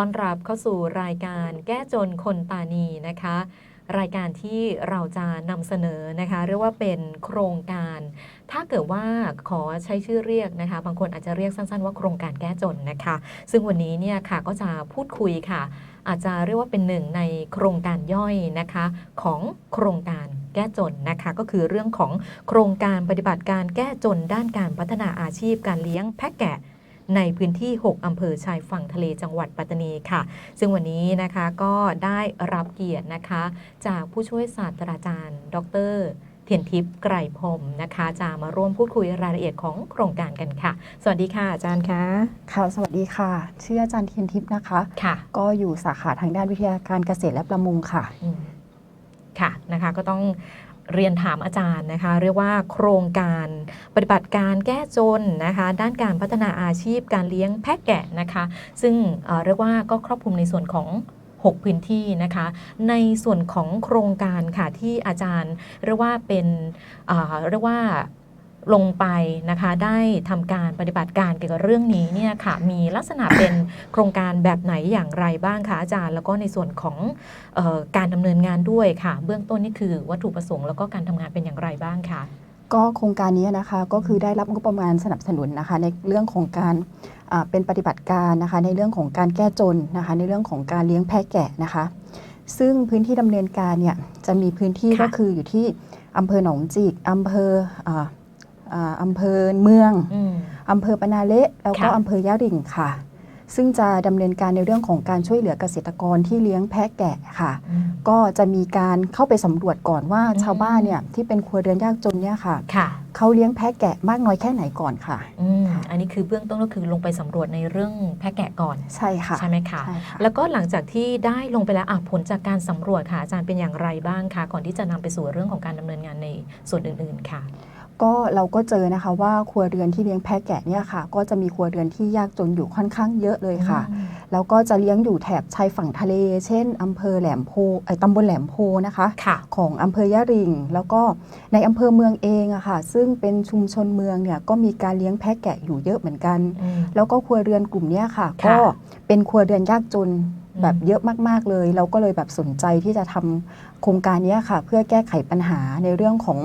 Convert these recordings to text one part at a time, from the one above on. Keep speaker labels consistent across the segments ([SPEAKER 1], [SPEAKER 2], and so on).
[SPEAKER 1] ต้อนรับเข้าสู่รายการแก้จนคนตานีนะคะ รายการที่เราจะนำเสนอนะคะ เรียกว่าเป็นโครงการ ถ้าเกิดว่าขอใช้ชื่อเรียกนะคะ บางคนอาจจะเรียกสั้นๆ ว่าโครงการแก้จนนะคะ ซึ่งวันนี้เนี่ยค่ะก็จะพูดคุยค่ะ อาจจะเรียกว่าเป็นหนึ่งในโครงการย่อยนะคะ ของโครงการแก้จนนะคะก็คือเรื่องของโครงการปฏิบัติการแก้จนด้านการพัฒนาอาชีพการเลี้ยงแพะแกะ ในพื้นที่ 6 อำเภอชายฝั่งทะเลจังหวัดปัตตานีค่ะ ซึ่งวันนี้นะคะก็ได้รับเกียรตินะคะ จากผู้ช่วยศาสตราจารย์ ดรเทียนทิพย์ไกรพรหมนะคะ จะมาร่วมพูดคุยรายละเอียดของโครงการกันค่ะ สวัสดีค่ะอาจารย์คะ
[SPEAKER 2] ค่ะ สวัสดีค่ะ ชื่ออาจารย์เทียนทิพย์นะคะ
[SPEAKER 1] ค่ะ
[SPEAKER 2] ก็อยู่สาขาทางด้านวิทยาการเกษตรและประมงค่ะ
[SPEAKER 1] อืมค่ะนะคะก็ต้อง เรียนถามอาจารย์นะคะ เรียกว่าโครงการปฏิบัติการแก้จนนะคะ ด้านการพัฒนาอาชีพการเลี้ยงแพะแกะนะคะ ซึ่งเเรียกว่าก็ครอบคลุมในส่วนของ6 พื้นที่นะคะ ในส่วนของโครงการค่ะที่อาจารย์เรียกว่าเป็นเรียกว่า ลงไปนะคะได้ทำการปฏิบัติการเกี่ยวกับเรื่องนี้เนี่ยค่ะมีลักษณะเป็นโครงการแบบไหนอย่างไรบ้างคะอาจารย์ แล้วก็ในส่วนของเอ่อการดำเนินงานด้วยค่ะ เบื้องต้นนี่คือวัตถุประสงค์แล้วก็การทำงานเป็นอย่างไรบ้างคะ
[SPEAKER 2] ก็โครงการนี้นะคะก็คือได้รับงบประมาณสนับสนุนนะคะในเรื่องของการอ่าเป็นปฏิบัติการนะคะในเรื่องของการแก้จนนะคะในเรื่องของการเลี้ยงแพะแกะนะคะ ซึ่งพื้นที่ดำเนินการเนี่ยจะมีพื้นที่
[SPEAKER 1] ค่ะ
[SPEAKER 2] ก็คืออยู่ที่อำเภอหนองจิกอำเภอ อ่าอ่าอำเภอเมือง
[SPEAKER 1] อืม
[SPEAKER 2] อำเภอปะนาเละแล้วก็
[SPEAKER 1] ค่ะ
[SPEAKER 2] อำเภอยะริ่งค่ะ ซึ่งจะดำเนินการในเรื่องของการช่วยเหลือเกษตรกรที่เลี้ยงแพะแกะค่ะ
[SPEAKER 1] อืม
[SPEAKER 2] ก็จะมีการเข้าไปสำรวจก่อนว่า
[SPEAKER 1] อืม
[SPEAKER 2] ชาวบ้านเนี่ยที่เป็นครัวเรือนยากจนเนี่ยค่ะ
[SPEAKER 1] ค่ะ
[SPEAKER 2] เขาเลี้ยงแพะแกะมากน้อยแค่ไหนก่อนค่ะ
[SPEAKER 1] อืมอันนี้คือเบื้องต้นก็คือลงไปสำรวจในเรื่องแพะแกะก่อน
[SPEAKER 2] ใช่ค่ะ
[SPEAKER 1] ใช่ไหมคะ
[SPEAKER 2] ใช่ค่ะ
[SPEAKER 1] แล้วก็หลังจากที่ได้ลงไปแล้วอะผลจากการสำรวจค่ะอาจารย์เป็นอย่างไรบ้างคะก่อนที่จะนำไปสู่เรื่องของการดำเนินงานในส่วนอื่น ๆค่ะ
[SPEAKER 2] ก็เราก็เจอนะคะว่าครัวเรือนที่เลี้ยงแพะแกะเนี่ยค่ะ ก็จะมีครัวเรือนที่ยากจนอยู่ค่อนข้างเยอะเลยค่ะ
[SPEAKER 1] อืม
[SPEAKER 2] แล้วก็จะเลี้ยงอยู่แถบชายฝั่งทะเล เช่นอำเภอแหลมโพไอ้ยตำบลแหลมโพนะคะ
[SPEAKER 1] ค่ะ
[SPEAKER 2] ของอำเภอยะริง แล้วก็ในอำเภอเมืองเองอะค่ะ ซึ่งเป็นชุมชนเมืองเนี่ยก็มีการเลี้ยงแพะแกะอยู่เยอะเหมือนกัน
[SPEAKER 1] อืม
[SPEAKER 2] แล้วก็ครัวเรือนกลุ่มเนี้ยค่ะ
[SPEAKER 1] ค่ะ
[SPEAKER 2] ก็เป็นครัวเรือนยากจน
[SPEAKER 1] อืม
[SPEAKER 2] แบบเยอะมากๆเลย เราก็เลยแบบสนใจที่จะทำโครงการเนี้ยค่ะ เพื่อแก้ไขปัญหาในเรื่องของ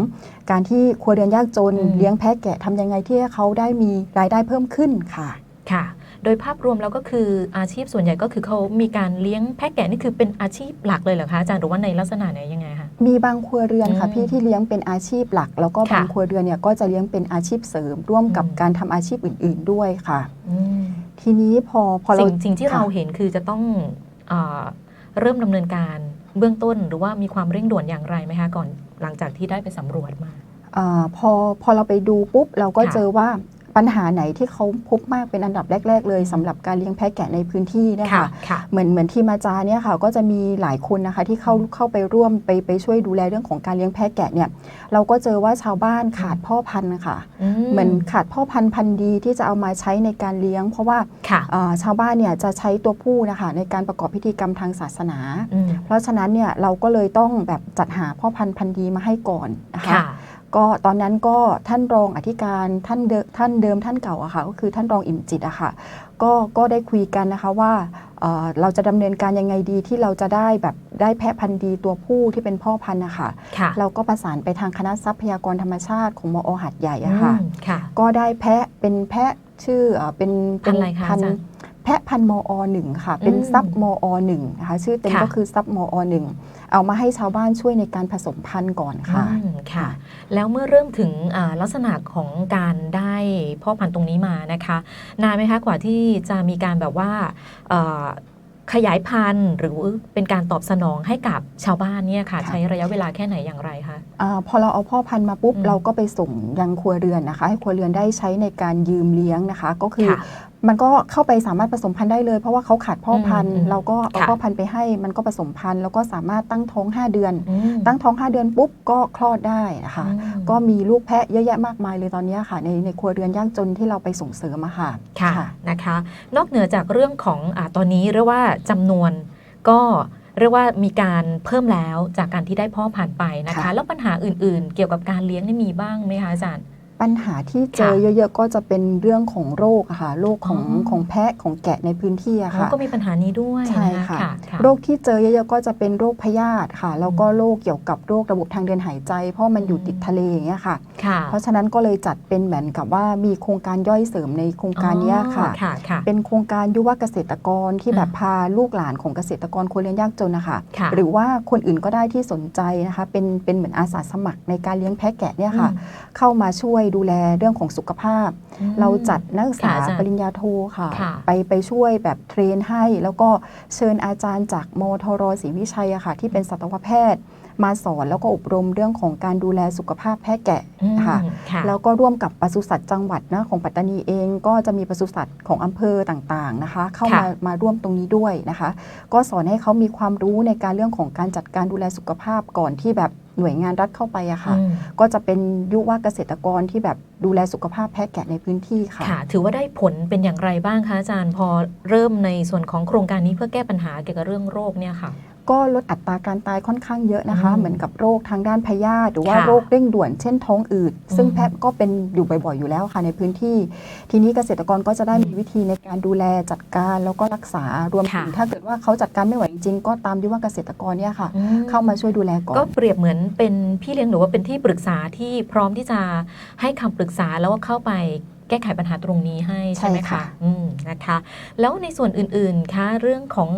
[SPEAKER 2] การที่ครัวเรือนยากจน เลี้ยงแพะแกะทำยังไงที่ให้เขาได้มีรายได้เพิ่มขึ้นค่ะ
[SPEAKER 1] ค่ะ โดยภาพรวมแล้วก็คืออาชีพส่วนใหญ่ก็คือเขามีการเลี้ยงแพะแกะนี่คือเป็นอาชีพหลักเลยเหรอคะอาจารย์หรือว่าในลักษณะไหนยังไงคะ
[SPEAKER 2] มีบางครัวเรือนค่ะ
[SPEAKER 1] อืม
[SPEAKER 2] พี่ที่เลี้ยงเป็นอาชีพหลัก แล้วก็
[SPEAKER 1] ค่ะ
[SPEAKER 2] บางครัวเรือนเนี่ยก็จะเลี้ยงเป็นอาชีพเสริม ร่วมกับ
[SPEAKER 1] อืม
[SPEAKER 2] การทำอาชีพอื่น ๆด้วยค่ะ
[SPEAKER 1] อืม
[SPEAKER 2] ทีนี้พอพอเรา
[SPEAKER 1] สิ่งสิ่งที่
[SPEAKER 2] ค่ะ
[SPEAKER 1] เราเห็นคือจะต้องเออเริ่มดำเนินการเบื้องต้นหรือว่ามีความเร่งด่วนอย่างไรไหมคะก่อนหลังจากที่ได้ไปสำรวจมา
[SPEAKER 2] อาพอพอเราไปดูปุ๊บเราก็
[SPEAKER 1] ค่ะ
[SPEAKER 2] เจอว่า ปัญหาไหนที่เขาพบมากเป็นอันดับแรก ๆ เลยสำหรับการเลี้ยงแพะแกะในพื้นที่เนยคะ
[SPEAKER 1] ค่ะ
[SPEAKER 2] เหมือนเหมือนที่มาจาเนี่ยค่ะก็จะมีหลายคนนะคะที่เข้า
[SPEAKER 1] อืม
[SPEAKER 2] เข้าไปร่วมไปไปช่วยดูแลเรื่องของการเลี้ยงแพะแกะเนี่ยเราก็เจอว่าชาวบ้านขาดพ่อพันธุ์ค่ะเหมือนขาดพ่อพันธุ์พันธุ์ดีที่จะเอามาใช้ในการเลี้ยง เพราะว่า
[SPEAKER 1] ค่ะ
[SPEAKER 2] อ่าชาวบ้านเนี่ยจะใช้ตัวผู้นะคะในการประกอบพิธีกรรมทางศาสนา
[SPEAKER 1] อืม
[SPEAKER 2] เพราะฉะนั้นเนี่ยเราก็เลยต้องแบบจัดหาพ่อพันธุ์พันธุ์ดีมาให้ก่อนนะคะ
[SPEAKER 1] ค่ะ
[SPEAKER 2] ก็ตอนนั้นก็ท่านรองอธิการท่านเดิมท่านเดิมท่านเก่าอะค่ะก็คือท่านรองอิ่มจิตอะค่ะก็ก็ได้คุยกันนะคะว่าเอ่อเราจะดำเนินการยังไงดีที่เราจะได้แบบได้แพะพันธุ์ดีตัวผู้ที่เป็นพ่อพันธุ์นะคะ
[SPEAKER 1] ค่ะ
[SPEAKER 2] เราก็ประสานไปทางคณะทรัพยากรธรรมชาติของมอหัดใหญ่อะค่ะ
[SPEAKER 1] อืมค่ะ
[SPEAKER 2] ก็ได้แพะเป็นแพะชื่อเอ่อเป็น
[SPEAKER 1] พันธุ์ อะไรคะ
[SPEAKER 2] พัน
[SPEAKER 1] อาจาร
[SPEAKER 2] ธุ์
[SPEAKER 1] ย์
[SPEAKER 2] แพะพันธุ์มอหนึ่งค่ะ เป็น
[SPEAKER 1] อืม
[SPEAKER 2] ซับมอหนึ่งนะคะชื่อเต็ม
[SPEAKER 1] ค่ะ
[SPEAKER 2] ก็คือซับมอหนึ่งเอามาให้ชาวบ้านช่วยในการผสมพันธุ์ก่อนค่ะ
[SPEAKER 1] อืมค่ะ แล้วเมื่อเริ่มถึงอ่าลักษณะของการได้พ่อพันธุ์ตรงนี้มานะคะนานไหมคะกว่าที่จะมีการแบบว่าเอ่อขยายพันธุ์หรือเป็นการตอบสนองให้กับชาวบ้านเนี่ยค่ะ
[SPEAKER 2] ค่ะ
[SPEAKER 1] ใช้ระยะเวลาแค่ไหนอย่างไรคะ
[SPEAKER 2] อาพอเราเอาพ่อพันธุ์มาปุ๊บ
[SPEAKER 1] อืม
[SPEAKER 2] เราก็ไปส่งยังครัวเรือนนะคะ ให้ครัวเรือนได้ใช้ในการยืมเลี้ยงนะคะ ก็คือ
[SPEAKER 1] ค่ะ
[SPEAKER 2] มันก็เข้าไปสามารถผสมพันธุ์ได้เลย เพราะว่าเขาขาดพ่อพันธุ์
[SPEAKER 1] อืมอืม
[SPEAKER 2] เราก็เอา
[SPEAKER 1] ค่ะ
[SPEAKER 2] พ่อพันธุ์ไปให้มันก็ผสมพันธุ์แล้วก็สามารถตั้งท้อง 5 เดือน
[SPEAKER 1] อืม
[SPEAKER 2] ตั้งท้อง 5 เดือนปุ๊บก็คลอดได้นะคะ
[SPEAKER 1] อืม
[SPEAKER 2] ก็มีลูกแพะเยอะแยะมากมายเลยตอนนี้ค่ะ ในในครัวเรือนยากจนที่เราไปส่งเสริมอะค่ะ
[SPEAKER 1] ค่ะนะคะ นอกเหนือจากเรื่องของอาตอนนี้เรียกว่าจำนวนก็เรียกว่ามีการเพิ่มแล้วจากการที่ได้พ่อผ่านธุ์ไปนะคะ
[SPEAKER 2] ค่ะ
[SPEAKER 1] แล้วปัญหาอื่นๆ เกี่ยวกับการเลี้ยงนี่มีบ้างไหมคะอาจารย์
[SPEAKER 2] ปปัญหาที่เจอ
[SPEAKER 1] ค่ะ
[SPEAKER 2] เยอะๆ ก็จะเป็นเรื่องของโรคอะค่ะโรคของ
[SPEAKER 1] อ๋อ
[SPEAKER 2] ของแพะของแกะในพื้นที่อะ
[SPEAKER 1] อ๋อ
[SPEAKER 2] ค่ะ
[SPEAKER 1] ก็มีปัญหานี้ด้วย
[SPEAKER 2] ใช่
[SPEAKER 1] น
[SPEAKER 2] ค่ะ
[SPEAKER 1] ค่ะ
[SPEAKER 2] โรคที่เจอเยอะๆ ก็จะเป็นโรคพยาธิค่ะ แล้วก็โรคเกี่ยวกับโรคระบบทางเดินหายใจ เพราะมันอยู่ติดทะเลอย่างเงี้ยค่ะ
[SPEAKER 1] ค่ะ
[SPEAKER 2] เพราะฉะนั้นก็เลยจัดเป็นเหมือนกับว่ามีโครงการย่อยเสริมในโครงการเนี้ยค่ะ
[SPEAKER 1] อ๋อค่ะค่ะ
[SPEAKER 2] เป็นโครงการยุวเกษตรกรที่
[SPEAKER 1] อ่า
[SPEAKER 2] แบบพาลูกหลานของเกษตรกรคนเลี้ยงยากจนนะคะ
[SPEAKER 1] ค่ะ
[SPEAKER 2] หรือว่าคนอื่นก็ได้ที่สนใจนะคะเป็นเป็นเหมือนอาสาสมัครในการเลี้ยงแพะแกะเนี่ยค่ะ เข้ามาช่วยดูแลเรื่องของสุขภาพ
[SPEAKER 1] อืม
[SPEAKER 2] เราจัดนักศึกษา
[SPEAKER 1] ค่ะอาจารย์
[SPEAKER 2] ปริญญาโทค่ะ
[SPEAKER 1] ค่ะ
[SPEAKER 2] ไปไปช่วยแบบเทรนให้ แล้วก็เชิญอาจารย์จากมทรศรีวิชัยอะค่ะ ที่เป็นสัตวแพทย์ มาสอนแล้วก็อบรมเรื่องของการดูแลสุขภาพแพะแกะ
[SPEAKER 1] อืม
[SPEAKER 2] ค่ะ
[SPEAKER 1] ค่ะ
[SPEAKER 2] แล้วก็ร่วมกับปศุสัตว์จังหวัดนะของปัตตานีเองก็จะมีปศุสัตว์ของอำเภอต่างๆนะคะ เข้า
[SPEAKER 1] ค่ะ
[SPEAKER 2] มามาร่วมตรงนี้ด้วยนะคะ ก็สอนให้เขามีความรู้ในการเรื่องของการจัดการดูแลสุขภาพก่อนที่แบบหน่วยงานรัฐเข้าไปอะค่ะ
[SPEAKER 1] อืม
[SPEAKER 2] ก็จะเป็นยุวเกษตรกรที่แบบดูแลสุขภาพแพะแกะในพื้นที่ค่ะ
[SPEAKER 1] ค่ะถือว่าได้ผลเป็นอย่างไรบ้างคะอาจารย์พอเริ่มในส่วนของโครงการนี้เพื่อแก้ปัญหาเกี่ยวกับเรื่องโรคเนี่ยค่ะ
[SPEAKER 2] ก็ลดอัตราการตายค่อนข้างเยอะนะคะ
[SPEAKER 1] อืม
[SPEAKER 2] เหมือนกับโรคทางด้านพยาธิหรือว่า
[SPEAKER 1] ค่ะ
[SPEAKER 2] โรคเร่งด่วนเช่นท้องอืดซึ่ง
[SPEAKER 1] อืม
[SPEAKER 2] แพะก็เป็นอยู่บ่อยๆอยู่แล้วค่ะในพื้นที่ ทีนี้เกษตรกรก็จะได้
[SPEAKER 1] อืม
[SPEAKER 2] มีวิธีในการดูแลจัดการแล้วก็รักษารวมถึง
[SPEAKER 1] ค่ะ
[SPEAKER 2] ถ้าเกิดว่าเขาจัดการไม่ไหวจริงๆก็ตามยุวเกษตรกรเนี่ยค่ะ
[SPEAKER 1] อื
[SPEAKER 2] เข้ามาช่วยดูแลก่อ
[SPEAKER 1] ก็
[SPEAKER 2] น
[SPEAKER 1] เปรียบเหมือนเป็นพี่เลี้ยงหรือว่าเป็นที่ปรึกษาที่พร้อมที่จะให้คำปรึกษาแล้วก็เข้าไป แก้ไขปัญหาตรงนี้ให้ใช่ไหม
[SPEAKER 2] ใช่
[SPEAKER 1] คะ
[SPEAKER 2] ค่ะ
[SPEAKER 1] อืมนะคะ แล้วในส่วนอื่นๆคะเรื่องของ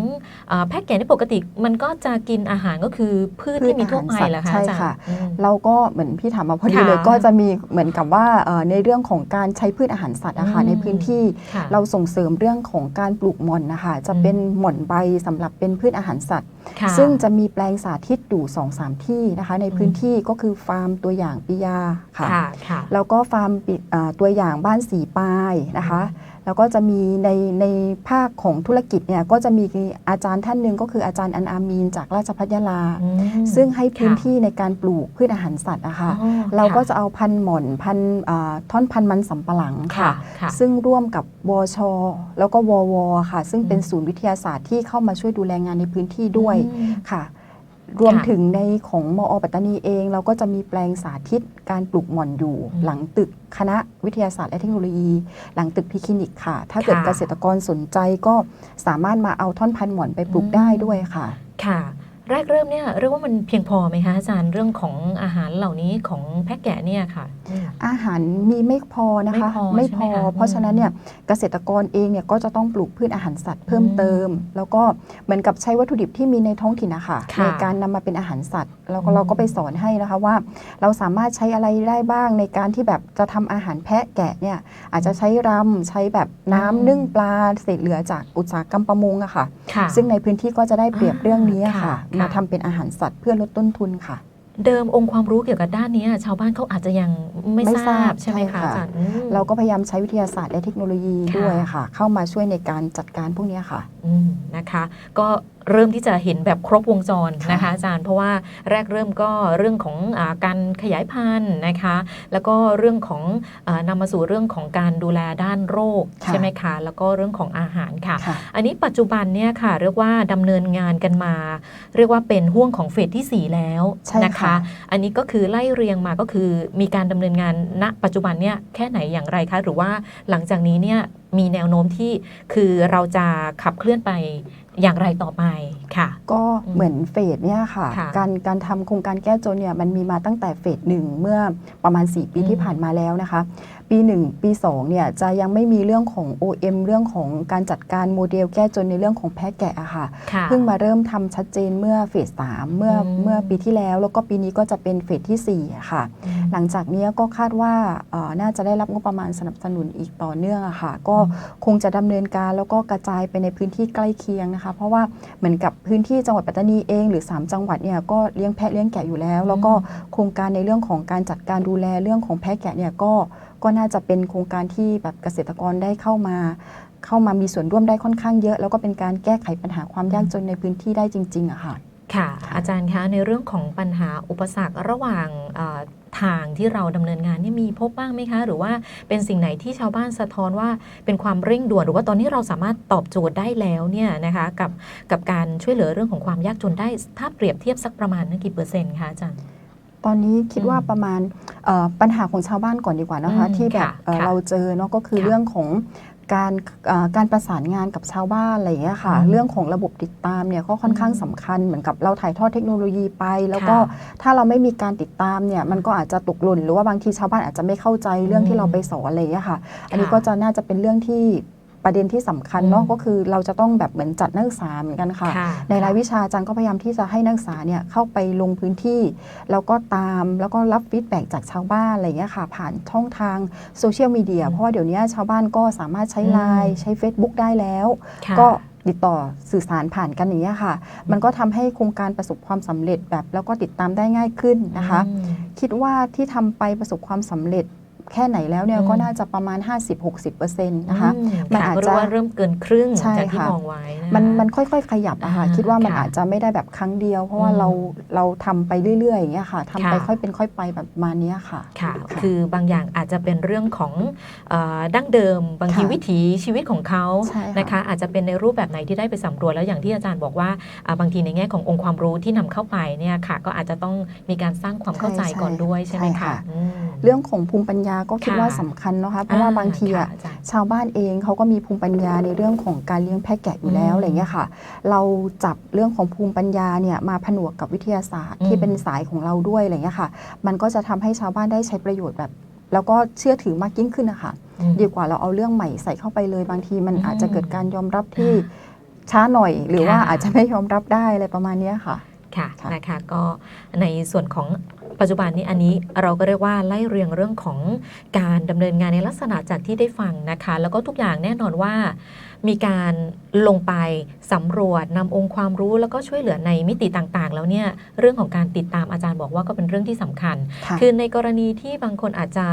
[SPEAKER 1] อาแพะแกะนี่ปกติมันก็จะกินอาหารก็คือพืชที่มีทั่วไปเหรอคะ
[SPEAKER 2] ใช่
[SPEAKER 1] อาจารย์
[SPEAKER 2] ค่ะ
[SPEAKER 1] อืม
[SPEAKER 2] เราก็เหมือนพี่ถามมาพอดี
[SPEAKER 1] ค่ะ
[SPEAKER 2] เลยก็จะมีเหมือนกับว่าเอ่อในเรื่องของการใช้พืชอาหารสัตว์นะคะ
[SPEAKER 1] อืม
[SPEAKER 2] ในพื้นที่
[SPEAKER 1] ค่ะ
[SPEAKER 2] เราส่งเสริมเรื่องของการปลูกหม่อนนะคะจะเป็นหม่อนใบสำหรับเป็นพืชอาหารสัตว์
[SPEAKER 1] ค่ะ
[SPEAKER 2] ซึ่งจะมีแปลงสาธิตอยู่2อสามที่นะคะในพื้น
[SPEAKER 1] อืม
[SPEAKER 2] ที่ก็คือฟาร์มตัวอย่างปิยาค่ะ
[SPEAKER 1] ค่ะค่ะ
[SPEAKER 2] แล้วก็ฟาร์มปิอ่าตัวอย่างบ้านสีปลายนะคะ แล้วก็จะมีในในภาคของธุรกิจเนี่ยก็จะมีอาจารย์ท่านหนึ่งก็คืออาจารย์อันอามีนจากราชพัฒยาลา
[SPEAKER 1] อืม
[SPEAKER 2] ซึ่งให้พื้น
[SPEAKER 1] ค่ะ
[SPEAKER 2] ที่ในการปลูกพืชอาหารสัตว์นะคะ
[SPEAKER 1] อ๋อ
[SPEAKER 2] เราก็
[SPEAKER 1] ค่
[SPEAKER 2] จะเอาพันธุ์หม่อนพันธุ์อ่าท่อนพันธุ์มันสำปะหลัง
[SPEAKER 1] ค่ะ
[SPEAKER 2] ค่ะ
[SPEAKER 1] ค่ะ
[SPEAKER 2] ซึ่งร่วมกับวช แล้วก็ววค่ะ ซึ่งเป็น
[SPEAKER 1] อืม
[SPEAKER 2] ศูนย์วิทยาศาสตร์ที่เข้ามาช่วยดูแลงานในพื้นที่ด้วย
[SPEAKER 1] อืม
[SPEAKER 2] ค่ะ รวม
[SPEAKER 1] ค่ะ
[SPEAKER 2] ถึงในของมอปัตตานีเอง เราก็จะมีแปลงสาธิตการปลูกหม่อนอยู่
[SPEAKER 1] อืม
[SPEAKER 2] หลังตึกคณะวิทยาศาสตร์และเทคโนโลยี หลังตึกพีคลินิกค่ะ ถ้าเกิด
[SPEAKER 1] ค่ะ
[SPEAKER 2] เกษตรกรสนใจก็สามารถมาเอาท่อนพันธุ์หม่อนไปปลูก
[SPEAKER 1] อืม
[SPEAKER 2] ได้ด้วยค่ะ
[SPEAKER 1] ค่ะ แรกเริ่มเนี่ยเรียกว่ามันเพียงพอไหมคะอาจารย์เรื่องของอาหารเหล่านี้ของแพะแกะเนี่ยค่ะอืม
[SPEAKER 2] อาหารมีไม่พอนะคะ
[SPEAKER 1] ไม่พอใช่ไหมคะ
[SPEAKER 2] เพราะ
[SPEAKER 1] อืม
[SPEAKER 2] ฉะนั้นเนี่ยเกษตรกรเองเนี่ยก็จะต้องปลูกพืชอาหารสัตว์เพิ่ม
[SPEAKER 1] อืม
[SPEAKER 2] เติม แล้วก็เหมือนกับใช้วัตถุดิบที่มีในท้องถิ่นนะคะ
[SPEAKER 1] ค่ะ
[SPEAKER 2] ในการนำมาเป็นอาหารสัตว์แล้วก็
[SPEAKER 1] อืม
[SPEAKER 2] เราก็ไปสอนให้นะคะว่า เราสามารถใช้อะไรได้บ้างในการที่แบบจะทำอาหารแพะแกะเนี่ยอาจจะใช้รำใช้แบบน้ำ
[SPEAKER 1] อืม
[SPEAKER 2] นึ่งปลาเศษเหลือจากอุตสาหกรรมประมงอะค่ะ
[SPEAKER 1] ค่ะ
[SPEAKER 2] ซึ่งในพื้นที่ก็จะได้เปรียบเรื่องนี้อะ
[SPEAKER 1] ค่ะ
[SPEAKER 2] ค่ะ
[SPEAKER 1] ค่ะ
[SPEAKER 2] มาทำเป็นอาหารสัตว์เพื่อลดต้นทุนค่ะ
[SPEAKER 1] เดิมองค์ความรู้เกี่ยวกับด้านนี้ ชาวบ้านเขาอาจจะยังไม่
[SPEAKER 2] ไม่
[SPEAKER 1] ท
[SPEAKER 2] ท
[SPEAKER 1] รา
[SPEAKER 2] รา
[SPEAKER 1] บบใช่ไหม
[SPEAKER 2] ใช่
[SPEAKER 1] คะ
[SPEAKER 2] ค่ะ
[SPEAKER 1] อาจารย์อืม
[SPEAKER 2] เราก็พยายามใช้วิทยาศาสตร์และเทคโนโลยี
[SPEAKER 1] ค่ะ
[SPEAKER 2] ด้วยค่ะ เข้ามาช่วยในการจัดการพวกเนี้ยค่ะ
[SPEAKER 1] อืมนะคะ ก็ เริ่มที่จะเห็นแบบครบวงจร
[SPEAKER 2] ค่ะ
[SPEAKER 1] นะคะอาจารย์เพราะว่าแรกเริ่มก็เรื่องของอาการขยายพันธุ์นะคะ แล้วก็เรื่องของอานำมาสู่เรื่องของการดูแลด้านโรคใช่ไหมคะแล้วก็เรื่องของอาหารค่ะ
[SPEAKER 2] ค่ะ
[SPEAKER 1] อันนี้ปัจจุบันเนี่ยค่ะเรียกว่าดำเนินงานกันมา เรียกว่าเป็นห่วงของเฟสที่ 4 แล้ว
[SPEAKER 2] ใช่
[SPEAKER 1] นะคะ
[SPEAKER 2] ค่ะ
[SPEAKER 1] อันนี้ก็คือไล่เรียงมาก็คือมีการดำเนินงานณปัจจุบันเนี่ยแค่ไหนอย่างไรคะหรือว่าหลังจากนี้เนี่ยมีแนวโน้มที่คือเราจะขับเคลื่อนไป อย่างไรต่อไปค่ะ
[SPEAKER 2] ก็
[SPEAKER 1] อืม
[SPEAKER 2] เหมือนเฟสเนี่ยค่ะ
[SPEAKER 1] ค่ะ
[SPEAKER 2] การการทำโครงการแก้จนเนี่ยมันมีมาตั้งแต่เฟสหนึ่งเมื่อประมาณ 4 ปี
[SPEAKER 1] อืม
[SPEAKER 2] ที่ผ่านมาแล้วนะคะ ปี 1 ปี2เนี่ยจะยังไม่มีเรื่องของ OM เรื่องของการจัดการโมเดลแก้จนในเรื่องของแพะแกะอะค่ะ
[SPEAKER 1] ค่ะ
[SPEAKER 2] เพิ่งมาเริ่มทำชัดเจนเมื่อเฟส3เมื่อ
[SPEAKER 1] อืม
[SPEAKER 2] เมื่อปีที่แล้ว แล้วก็ปีนี้ก็จะเป็นเฟสที่4อะค่ะ
[SPEAKER 1] อืม
[SPEAKER 2] หลังจากนี้ก็คาดว่าเอ่อน่าจะได้รับงบประมาณสนับสนุนอีกต่อเนื่องอะค่ะ ก็
[SPEAKER 1] อืม
[SPEAKER 2] คงจะดำเนินการแล้วก็กระจายไปในพื้นที่ใกล้เคียงนะคะเพราะว่าเหมือนกับพื้นที่จังหวัดปัตตานีเองหรือ 3 จังหวัดเนี่ยก็เลี้ยงแพะเลี้ยงแกะอยู่แล้ว แล้วก็โครงการในเรื่องของการจัดการดูแลเรื่องของแพะแกะเนี่ยก็ก็น่าจะเป็นโครงการที่แบบเกษตรกรได้เข้ามา เข้ามามีส่วนร่วมได้ค่อนข้างเยอะ แล้วก็เป็นการแก้ไขปัญหาความยากจนในพื้นที่ได้จริงๆอะค่ะ
[SPEAKER 1] ค่ะ อาจารย์คะในเรื่องของปัญหาอุปสรรคระหว่างเอ่อ ทางที่เราดำเนินงานนี่มีพบบ้างไหมคะ หรือว่าเป็นสิ่งไหนที่ชาวบ้านสะท้อนว่าเป็นความเร่งด่วน หรือว่าตอนนี้เราสามารถตอบโจทย์ได้แล้วเนี่ยนะคะกับกับการช่วยเหลือเรื่องของความยากจนได้ถ้าเปรียบเทียบสักประมาณนักกี่เปอร์เซ็นต์คะอาจารย์
[SPEAKER 2] ตอนนี้คิดว่า
[SPEAKER 1] อืม
[SPEAKER 2] ประมาณเอ่อปัญหาของชาวบ้านก่อนดีกว่านะคะ
[SPEAKER 1] อืม
[SPEAKER 2] ที่แบบ
[SPEAKER 1] ค่ะ
[SPEAKER 2] เอ่อ
[SPEAKER 1] ค่ะ
[SPEAKER 2] เราเจอเนาะก็คือ
[SPEAKER 1] ค่ะ
[SPEAKER 2] เรื่องของ การเอ่อการประสานงานกับชาวบ้านอะไรอย่างเงี้ยค่ะ
[SPEAKER 1] อืม
[SPEAKER 2] เรื่องของระบบติดตามเนี่ยก็ค่อนข้าง
[SPEAKER 1] อืม
[SPEAKER 2] สำคัญเหมือนกับเราถ่ายทอดเทคโนโลยีไป แล้วก็
[SPEAKER 1] ค่ะ
[SPEAKER 2] ถ้าเราไม่มีการติดตามเนี่ยมันก็อาจจะตกหล่นหรือว่าบางทีชาวบ้านอาจจะไม่เข้าใจเรื่อง
[SPEAKER 1] อืม
[SPEAKER 2] ที่เราไปสอนอะไรอย่างเงี้ยค่ะ อันนี้
[SPEAKER 1] ค่ะ
[SPEAKER 2] ก็จะน่าจะเป็นเรื่องที่ ประเด็นที่สำคัญเนาะ
[SPEAKER 1] อืม
[SPEAKER 2] ก็คือเราจะต้องแบบเหมือนจัดนักศึกษาเหมือนกันค่ะ
[SPEAKER 1] ค่ะ
[SPEAKER 2] ในรายวิชาอาจารย์ก็พยายามที่จะให้นักศึกษาเนี่ยเข้าไปลงพื้นที่ แล้วก็ตามแล้วก็รับฟีดแบ็กจากชาวบ้านอะไรอย่างเงี้ยค่ะ ผ่านช่องทางโซเชียลมีเดีย
[SPEAKER 1] อืม
[SPEAKER 2] เพราะว่าเดี๋ยวนี้ชาวบ้านก็สามารถใช้
[SPEAKER 1] อืม
[SPEAKER 2] ไลน์ใช้ Facebook ได้แล้ว
[SPEAKER 1] ค่ะ
[SPEAKER 2] ก็ติดต่อสื่อสารผ่านกันอย่างเงี้ยค่ะ มันก็ทำให้โครงการประสบความสำเร็จแบบแล้วก็ติดตามได้ง่ายขึ้นนะคะ
[SPEAKER 1] อืม
[SPEAKER 2] คิดว่าที่ทำไปประสบความสำเร็จ แค่ไหนแล้วเนี่ย
[SPEAKER 1] อืม
[SPEAKER 2] ก็น่าจะประมาณ 50-60%นะคะ
[SPEAKER 1] อื
[SPEAKER 2] มัน
[SPEAKER 1] ค่ะ
[SPEAKER 2] อาจ
[SPEAKER 1] ก็เรี
[SPEAKER 2] จะ
[SPEAKER 1] ยกว่าเริ่มเกินครึ่ง
[SPEAKER 2] ใช่
[SPEAKER 1] จากที่
[SPEAKER 2] ค่ะ
[SPEAKER 1] มองไว้ะคะ
[SPEAKER 2] มันมันค่อยๆ ขยับอะค่ะ
[SPEAKER 1] อ่า
[SPEAKER 2] คิดว่ามัน
[SPEAKER 1] ค่ะ
[SPEAKER 2] อาจจะไม่ได้แบบครั้งเดียว เพราะว่า
[SPEAKER 1] อืม
[SPEAKER 2] เราเราทำไปเรื่อยๆอย่างเงี้ยค่ะทำไป
[SPEAKER 1] ค่ะ
[SPEAKER 2] ค่อยเป็นค่อยไปแบบประมาณเนี้ยค่ะ
[SPEAKER 1] ค่ะ คือบางอย่างอาจจะเป็นเรื่องของเออดั้งเดิม บางที
[SPEAKER 2] ค่ะ
[SPEAKER 1] วิถีชีวิตของเขา
[SPEAKER 2] ใช่ค่ะ
[SPEAKER 1] นะคะอาจจะเป็นในรูปแบบไหนที่ได้ไปสำรวจแล้วอย่างที่อาจารย์บอกว่าอ่าบางทีในแง่ขององค์ความรู้ที่นำเข้าไปเนี่ยค่ะ ก็อาจจะต้องมีการสร้างความเข้าใจ
[SPEAKER 2] ใช่
[SPEAKER 1] ก่อนด้วยใช่ไหม
[SPEAKER 2] ใช่
[SPEAKER 1] คะ
[SPEAKER 2] ค่ะ
[SPEAKER 1] อืม
[SPEAKER 2] เรื่องของภูมิปัญญาก็คิด
[SPEAKER 1] ค่ะ
[SPEAKER 2] ว่าสำคัญเนาะคะเพราะว่าบางทีอะ
[SPEAKER 1] ค่อาจารย์
[SPEAKER 2] ชาวบ้านเองเขาก็มีภูมิปัญญาในเรื่องของการเลี้ยงแพะแกะอยู่แล้ว
[SPEAKER 1] อืม
[SPEAKER 2] อะไรเงี้ยค่ะ เราจับเรื่องของภูมิปัญญาเนี่ยมาผนวกกับวิทยาศาสตร์
[SPEAKER 1] อืม
[SPEAKER 2] ที่เป็นสายของเราด้วยอะไรเงี้ยค่ะ มันก็จะทำให้ชาวบ้านได้ใช้ประโยชน์แบบแล้วก็เชื่อถือมากยิ่งขึ้นนะคะ
[SPEAKER 1] อืม
[SPEAKER 2] ดีกว่าเราเอาเรื่องใหม่ใส่เข้าไปเลย บางทีมัน
[SPEAKER 1] อืม
[SPEAKER 2] อาจจะเกิดการยอมรับที่ช้าหน่อย หรือว่า
[SPEAKER 1] ค่ะ
[SPEAKER 2] อาจจะไม่ยอมรับได้อะไรประมาณเนี้ยค่ะ
[SPEAKER 1] ค่ะ
[SPEAKER 2] ค่ะ
[SPEAKER 1] นะคะก็ในส่วนของปัจจุบันนี้อันนี้เราก็เรียกว่าไล่เรียงเรื่องของการดำเนินงานในลักษณะจากที่ได้ฟังนะคะ แล้วก็ทุกอย่างแน่นอนว่า มีการลงไปสำรวจนำองค์ความรู้แล้วก็ช่วยเหลือในมิติต่างๆ แล้วเนี่ยเรื่องของการติดตามอาจารย์บอกว่าก็เป็นเรื่องที่สำคัญ
[SPEAKER 2] ค่ะ
[SPEAKER 1] คือในกรณีที่บางคนอาจจะ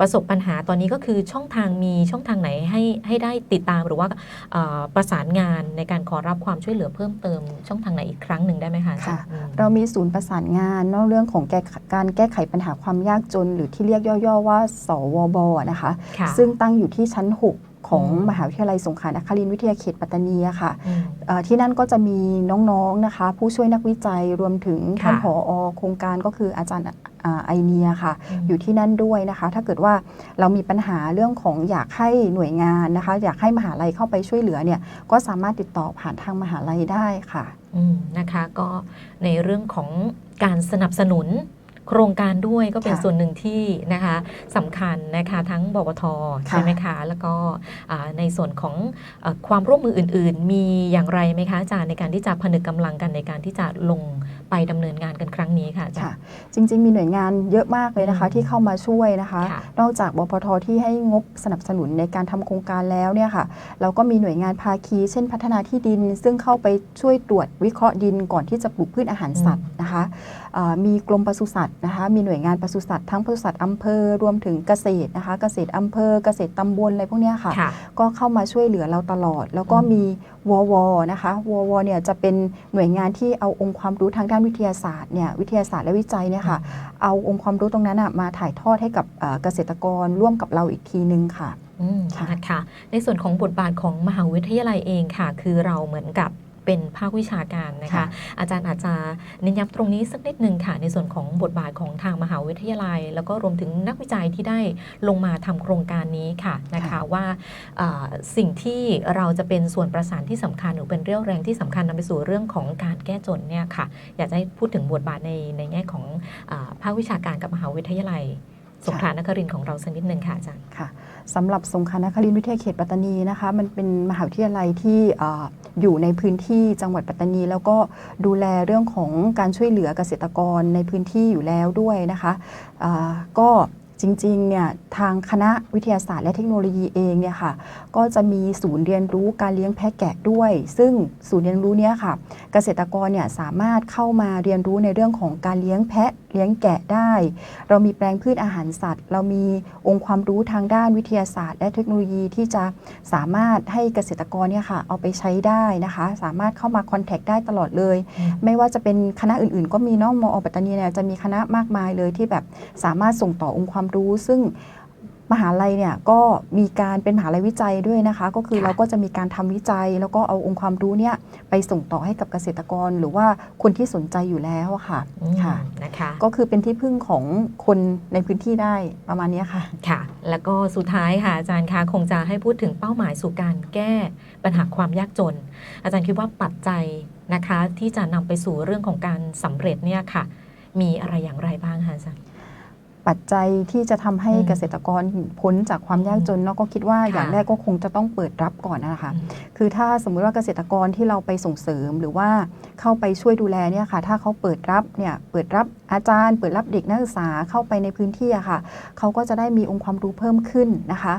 [SPEAKER 1] ประสบปัญหาตอนนี้ก็คือช่องทางมีช่องทางไหนให้ให้ได้ติดตามหรือว่าเอ่อประสานงานในการขอรับความช่วยเหลือเพิ่มเติม ช่องทางไหนอีกครั้งหนึ่งได้ไหมคะอาจา
[SPEAKER 2] ค่ะ
[SPEAKER 1] รย์อืม
[SPEAKER 2] เรามีศูนย์ประสานงานเนอกเรื่องของแก้การแก้ไขปัญหาความยากจน หรือที่เรียกย่อๆว่า สวบนะคะ
[SPEAKER 1] ค่ะ
[SPEAKER 2] ซึ่งตั้งอยู่ที่ชั้น 6 ของ
[SPEAKER 1] อืม
[SPEAKER 2] มหาวิทยาลัยสงขลานครินทร์วิทยาเขตปัตตานีอะค่ะ
[SPEAKER 1] อืม
[SPEAKER 2] เอ่อที่นั่นก็จะมีน้องๆนะคะ ผู้ช่วยนักวิจัยรวมถึง
[SPEAKER 1] ค่ะ
[SPEAKER 2] ท่านผอโครงการก็คืออาจารย์อ่าไอเนียค่ะ
[SPEAKER 1] ม
[SPEAKER 2] อยู่ที่นั่นด้วยนะคะ ถ้าเกิดว่าเรามีปัญหาเรื่องของอยากให้หน่วยงานนะคะ อยากให้มหาลัยเข้าไปช่วยเหลือเนี่ยก็สามารถติดต่อผ่านทางมหาลัยได้ค่ะ
[SPEAKER 1] อืมนะคะก็ในเรื่องของการสนับสนุน โครงการด้วยก็เป็น
[SPEAKER 2] ค่ะ
[SPEAKER 1] ส่วนหนึ่งที่นะคะสำคัญนะคะทั้งบวท
[SPEAKER 2] ค่ะ
[SPEAKER 1] ใช่ไหมคะ แล้วก็อ่าในส่วนของเออความร่วมมืออื่น ๆ มีอย่างไรไหมคะอาจารย์ในการที่จะผนึกกำลังกันในการที่จะลงไปดำเนินงานกันครั้งนี้ค่ะอาจาร
[SPEAKER 2] ค่ะ
[SPEAKER 1] ย์
[SPEAKER 2] จริง ๆ มีหน่วยงานเยอะมากเลยนะคะ
[SPEAKER 1] อืม
[SPEAKER 2] ที่เข้ามาช่วยนะคะ
[SPEAKER 1] ค่ะ
[SPEAKER 2] นอกจากบพทที่ให้งบสนับสนุนในการทำโครงการแล้วเนี่ยค่ะเราก็มีหน่วยงานภาคีเช่นพัฒนาที่ดิน ซึ่งเข้าไปช่วยตรวจวิเคราะห์ดินก่อนที่จะปลูกพืชอาหารสัตว์นะคะเอ่อ มีกรมปศุสัตว์นะคะมีหน่วยงานปศุสัตว์ทั้งปศุสัตว์อำเภอรวมถึงเกษตรนะคะเกษตรอำเภอเกษตรตำบลอะไรพวกเนี้ยค่ะ
[SPEAKER 1] ค่ะ
[SPEAKER 2] ก็เข้ามาช่วยเหลือเราตลอด แล้วก็
[SPEAKER 1] อืม
[SPEAKER 2] มีววนะคะววเนี่ยจะเป็นหน่วยงานที่เอาองค์ความรู้ทางด้านวิทยาศาสตร์เนี่ยวิทยาศาสตร์และวิจัยเนี่ยค่ะเอาองค์ความรู้ตรงนั้นนะมาถ่ายทอดให้กับเอ่อเกษตรกรร่วมกับเราอีกทีนึงค่ะ
[SPEAKER 1] อืม
[SPEAKER 2] ค่ะ
[SPEAKER 1] นะคะในส่วนของบทบาทของมหาวิทยาลัยเองค่ะ คือเราเหมือนกับ เป็นภาควิชาการนะคะ
[SPEAKER 2] ค่ะ
[SPEAKER 1] อาจารย์อาจจะเน้นย้ำตรงนี้สักนิดหนึ่งค่ะ ในส่วนของบทบาทของทางมหาวิทยาลัย แล้วก็รวมถึงนักวิจัยที่ได้ลงมาทำโครงการนี้ค่ะนะคะ
[SPEAKER 2] ค่ะ
[SPEAKER 1] ว่าเอ่อสิ่งที่เราจะเป็นส่วนประสานที่สำคัญหรือเป็นเรี่ยวแรงที่สำคัญนำไปสู่เรื่องของการแก้จนเนี่ยค่ะ อยากจะให้พูดถึงบทบาทในในแง่ของอาภาควิชาการกับมหาวิทยาลัย สงขลานครินของเราสักนิดหนึ่งค่ะอาจารย์
[SPEAKER 2] ค่ะสำหรับสงขลานครินวิทยาเขตปัตตานีนะคะ มันเป็นมหาวิทยาลัยที่อยู่ในพื้นที่จังหวัดปัตตานี แล้วก็ดูแลเรื่องของการช่วยเหลือเกษตรกรในพื้นที่อยู่แล้วด้วยนะคะก็ จริงๆเนี่ยทางคณะวิทยาศาสตร์และเทคโนโลยีเองเนี่ยค่ะก็จะมีศูนย์เรียนรู้การเลี้ยงแพะแกะด้วย ซึ่งศูนย์เรียนรู้เนี้ยค่ะ เกษตรกรเนี่ยสามารถเข้ามาเรียนรู้ในเรื่องของการเลี้ยงแพะเลี้ยงแกะได้ เรามีแปลงพืชอาหารสัตว์ เรามีองค์ความรู้ทางด้านวิทยาศาสตร์ และเทคโนโลยีที่จะสามารถให้เกษตรกรเนี่ยค่ะเอาไปใช้ได้นะคะ สามารถเข้ามาคอนแทคได้ตลอดเลย ไม่ว่าจะเป็นคณะอื่นๆ ก็มีเนอกมอปัตตานีเนี่ยจะมีคณะมากมายเลยที่แบบสามารถส่งต่อองค์ความรู้ ซึ่งมหาลัยเนี่ยก็มีการเป็นมหาลัยวิจัยด้วยนะคะ ก็คือ
[SPEAKER 1] ค่ะ
[SPEAKER 2] เราก็จะมีการทำวิจัย แล้วก็เอาองค์ความรู้เนี่ยไปส่งต่อให้กับเกษตรกร หรือว่าคนที่สนใจอยู่แล้วอะค่ะ
[SPEAKER 1] อืม
[SPEAKER 2] ค่ะ
[SPEAKER 1] นะคะ
[SPEAKER 2] ก็คือเป็นที่พึ่งของคนในพื้นที่ได้ประมาณเนี้ยค่ะ
[SPEAKER 1] ค่ะ แล้วก็สุดท้ายค่ะอาจารย์คะคงจะให้พูดถึงเป้าหมายสู่การแก้ปัญหาความยากจน อาจารย์คิดว่าปัจจัยนะคะที่จะนำไปสู่เรื่องของการสำเร็จเนี่ยค่ะ มีอะไรอย่างไรบ้างคะอาจารย์
[SPEAKER 2] ปัจจัยที่จะทำให้
[SPEAKER 1] อืม
[SPEAKER 2] เกษตรกรพ้นจากความยากจนเนาะก็คิดว่า
[SPEAKER 1] ค่ะ
[SPEAKER 2] อย่างแรกก็คงจะต้องเปิดรับก่อนนะคะ
[SPEAKER 1] อืม
[SPEAKER 2] คือถ้าสมมุติว่าเกษตรกรที่เราไปส่งเสริมหรือว่าเข้าไปช่วยดูแลเนี่ยค่ะ ถ้าเขาเปิดรับเนี่ยเปิดรับอาจารย์ เปิดรับเด็กนักศึกษาเข้าไปในพื้นที่อะค่ะเขาก็จะได้มีองค์ความรู้เพิ่มขึ้นนะคะ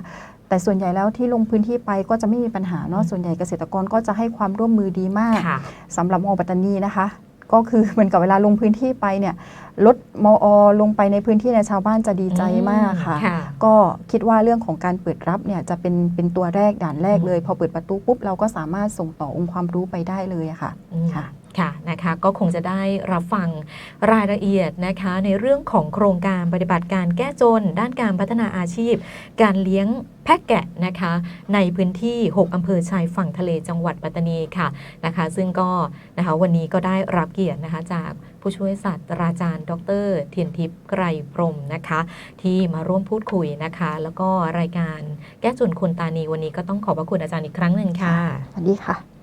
[SPEAKER 2] แต่ส่วนใหญ่แล้วที่ลงพื้นที่ไปก็จะไม่มีปัญหาเนาะส่วนใหญ่เกษตรกรก็จะให้ความร่วมมือดีมาก
[SPEAKER 1] ค่ะ
[SPEAKER 2] สำหรับมอปัตตานีนะคะ ก็คือเหมือนกับเวลาลงพื้นที่ไปเนี่ยรถมอลงไปในพื้นที่ในยชาวบ้านจะดีใจมากค่ะ
[SPEAKER 1] ค่ะ
[SPEAKER 2] ก็คิดว่าเรื่องของการเปิดรับเนี่ยจะเป็นเป็นตัวแรกด่านแรกเลย พอเปิดประตูปุ๊บเราก็สามารถส่งต่อองค์ความรู้ไปได้เลยอะค่ะ
[SPEAKER 1] อืม
[SPEAKER 2] ค่ะ
[SPEAKER 1] ค่ะนะคะก็คงจะได้รับฟังรายละเอียดนะคะในเรื่องของโครงการปฏิบัติการแก้จน ด้านการพัฒนาอาชีพ การเลี้ยงแพะแกะนะคะในพื้นที่ 6 อำเภอชายฝั่งทะเลจังหวัดปัตตานีค่ะนะคะซึ่งก็นะคะวันนี้ก็ได้รับเกียรตินะคะจากผู้ช่วยศาสตราจารย์ ดร เทียนทิพย์ไกรพรมนะคะ ที่มาร่วมพูดคุยนะคะ แล้วก็รายการแก้จนคนตานีวันนี้ก็ต้องขอบพระคุณอาจารย์อีกครั้งหนึ่งค่ะ
[SPEAKER 2] สวัสดีค่ะ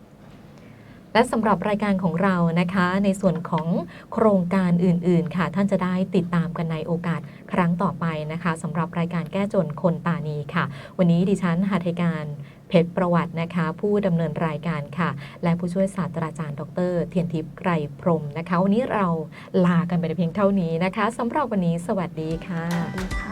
[SPEAKER 1] และสำหรับรายการของเรานะคะ ในส่วนของโครงการอื่น ๆ ค่ะ ท่านจะได้ติดตามกันในโอกาสครั้งต่อไปนะคะสำหรับรายการแก้จนคนตานีค่ะ วันนี้ดิฉันหาไทยการเพชรประวัตินะคะ ผู้ดำเนินรายการค่ะ และผู้ช่วยศาสตราจารย์ดรเทียนทิพย์ไกรพรมนะคะ วันนี้เราลากันไปเพียงเท่านี้นะคะสำหรับวันนี้
[SPEAKER 2] สวัสดีค่ะ